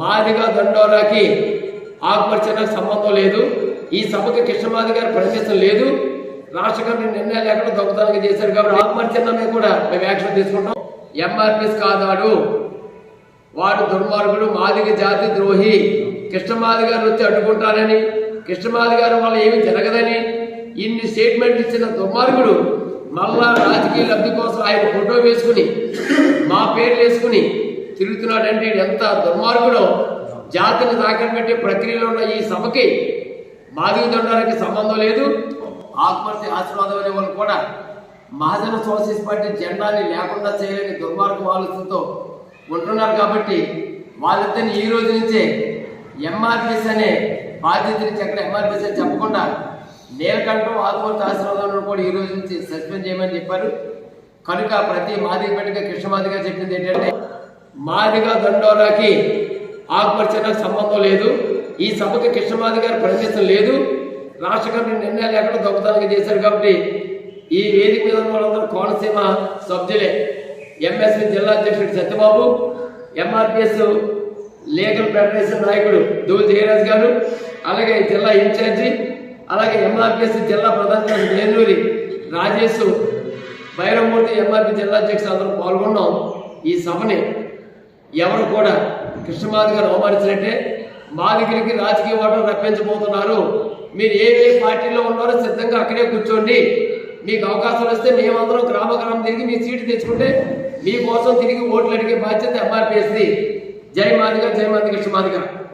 మాదిగా దండోరాకి ఆకుపరిచనకు సంబంధం లేదు. ఈ సభకి కృష్ణమాది గారి పర్మిషన్ లేదు. రాష్ట్ర కమిటీ నిర్ణయాలు ఎక్కడ దొంగతనంగా చేశారు కాబట్టి ఆకుపరిచనమే కూడా మేము యాక్షన్ తీసుకుంటాం. ఎంఆర్పిఎస్ కాదాడు. వాడు దుర్మార్గుడు మాదిగ జాతి ద్రోహి. కృష్ణమాది గారు వచ్చి అడ్డుకుంటారని కృష్ణమాది గారు వల్ల ఏమీ జరగదని ఇన్ని స్టేట్మెంట్ ఇచ్చిన దుర్మార్గుడు మళ్ళా రాజకీయ లబ్ధి కోసం ఆయన ఫోటో వేసుకుని మా పేర్లు వేసుకుని తిరుగుతున్నాడంటే ఈడు ఎంత దుర్మార్గుడో. జాతిని దాఖలు పెట్టే ప్రక్రియలో ఉన్న ఈ సభకి మాదిగ దండానికి సంబంధం లేదు. ఆత్మహత్య ఆశీర్వాదం అనే వాళ్ళు కూడా మహాజన సోషలిస్ట్ పార్టీ జెండాని లేకుండా చేయలేని దుర్మార్గం ఆలోచనతో ఉంటున్నారు కాబట్టి వాళ్ళిద్దరిని ఈ రోజు నుంచే ఎంఆర్పిఎస్ అనే బాధ్యత నుంచి అక్కడ ఎంఆర్పిఎస్ అని చెప్పకుండా నీలకంఠం ఆత్మహత్య ఆశీర్వాదం కూడా ఈ రోజు నుంచి సస్పెండ్ చేయమని చెప్పారు. కనుక ప్రతి మాదిగ కృష్ణ కృష్ణమాదిగా చెప్పింది ఏంటంటే మాదిగా దండోరాకి ఆకుపరిచనకు సంబంధం లేదు. ఈ సభకి కృష్ణమాది గారి పర్మిషన్ లేదు. రాష్ట్ర కమిటీ నిర్ణయాలు ఎక్కడ దొంగతనంగా చేశారు కాబట్టి ఈ వేదిక మీద ఉన్న వాళ్ళందరూ కోనసీమ సభ్యులే. ఎంఎస్పీ జిల్లా అధ్యక్షుడు సత్యబాబు ఎంఆర్పిఎస్ లీగల్ ఫెడరేషన్ నాయకుడు దూల్ జయరాజ్ గారు అలాగే జిల్లా ఇన్ఛార్జి అలాగే ఎంఆర్పిఎస్ జిల్లా ప్రధాన నెల్లూరి నేనూరి రాజేష్ భైరవమూర్తి ఎంఆర్పి జిల్లా అధ్యక్షులు అందరూ పాల్గొన్నాం. ఈ సభని ఎవరు కూడా కృష్ణమాది గారు అవమానించినట్టే మా దగ్గరికి రాజకీయ ఓటర్లు రప్పించబోతున్నారు. మీరు ఏ ఏ పార్టీలో ఉన్నారో సిద్ధంగా అక్కడే కూర్చోండి. మీకు అవకాశాలు వస్తే మేమందరం గ్రామ గ్రామం తిరిగి మీ సీటు తెచ్చుకుంటే మీకోసం తిరిగి ఓట్లు అడిగే బాధ్యత ఎంఆర్పిఎస్ది. జై మాదిగా జై మాది కృష్ణమాదిగా.